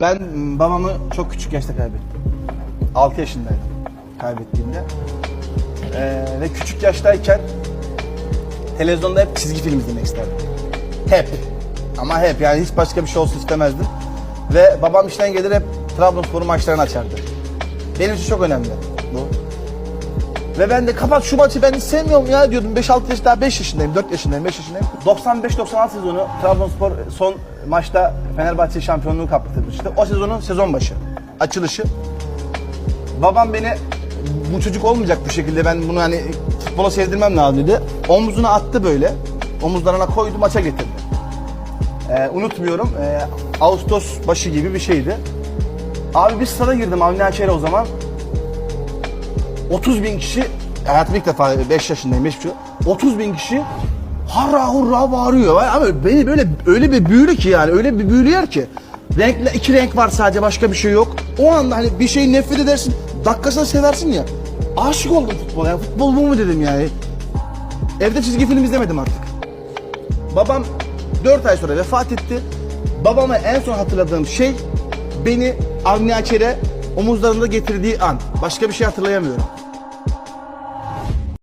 Ben babamı çok küçük yaşta kaybettim. 6 yaşındaydım kaybettiğimde. Ee, ve küçük yaştayken televizyonda hep çizgi film izlemek isterdim. Hep. Ama hep yani hiç başka bir şey olsun istemezdim. Ve babam işten gelir hep Trabzonspor maçlarını açardı. Benim için çok önemli bu. Ve ben de kapat şu maçı ben hiç sevmiyorum ya diyordum. 5-6 yaş daha 5 yaşındayım, 4 yaşındayım, 5 yaşındayım. 95-96 sezonu Trabzonspor son maçta Fenerbahçe şampiyonluğu kaptırmıştı. O sezonun sezon başı, açılışı. Babam beni bu çocuk olmayacak bu şekilde ben bunu hani futbola sevdirmem lazım dedi. Omzuna attı böyle. Omuzlarına koydu maça getirdi. Ee, unutmuyorum. ee, Ağustos başı gibi bir şeydi. Abi bir stada girdim Avni Açer'e o zaman. 30 bin kişi, hayatım ilk defa 5 yaşındayım, 5 buçuk. 30 bin kişi harra hurra bağırıyor. Ama beni böyle öyle bir büyülü ki yani öyle bir büyülüyor ki. Renkle iki renk var sadece başka bir şey yok. O anda hani bir şeyi nefret edersin, dakikasını seversin ya. Aşık oldum futbola ya. Futbol bu mu dedim yani. Evde çizgi film izlemedim artık. Babam 4 ay sonra vefat etti. Babama en son hatırladığım şey beni Avni Açer'e omuzlarında getirdiği an. Başka bir şey hatırlayamıyorum.